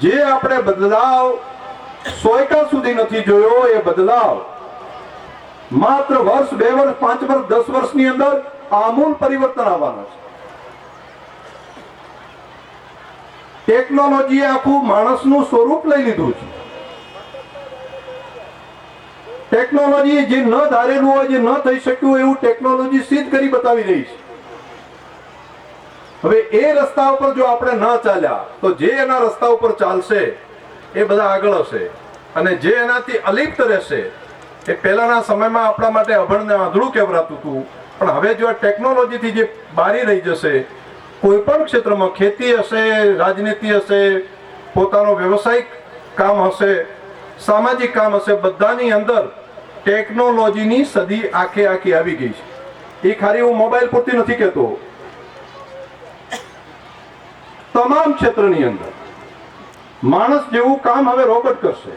જે આપણે બદલાવ સોયકા સુધી નથી જોયો, એ બદલાવ માત્ર વર્ષ, બે વર્ષ, પાંચ વર્ષ, દસ વર્ષની અંદર આમૂલ પરિવર્તન આવવાના છે. ટેકનોલોજીએ આખું માણસનું સ્વરૂપ લઈ લીધું છે. ટેકનોલોજી જે ન ધારેલું હોય, જે ન થઈ શક્યું એવું ટેકનોલોજી સિદ્ધ કરી બતાવી રહી છે. હવે એ રસ્તા ઉપર જો આપણે ન ચાલ્યા, તો જે એના રસ્તા ઉપર ચાલશે, એ બધા આગળ હશે. અને જે એનાથી અલિપ્ત રહેશે, એ પહેલાના સમયમાં આપણા માટે અભણને આંધળું કહેવરાતું હતું. પણ હવે જો આ ટેકનોલોજીથી જે બારી રહી જશે, કોઈ પણ ક્ષેત્રમાં ખેતી હશે, રાજનીતિ હશે, પોતાનો વ્યવસાયિક કામ હશે, સામાજિક કામ હશે, બધાની અંદર ટેકનોલોજીની સદી આખે આખી આવી ગઈ છે. એ ખાલી હું મોબાઈલ પૂરતી નથી કહેતો. તમામ ક્ષેત્રની અંદર. માણસ જેવું કામ હવે રોબોટ કરશે.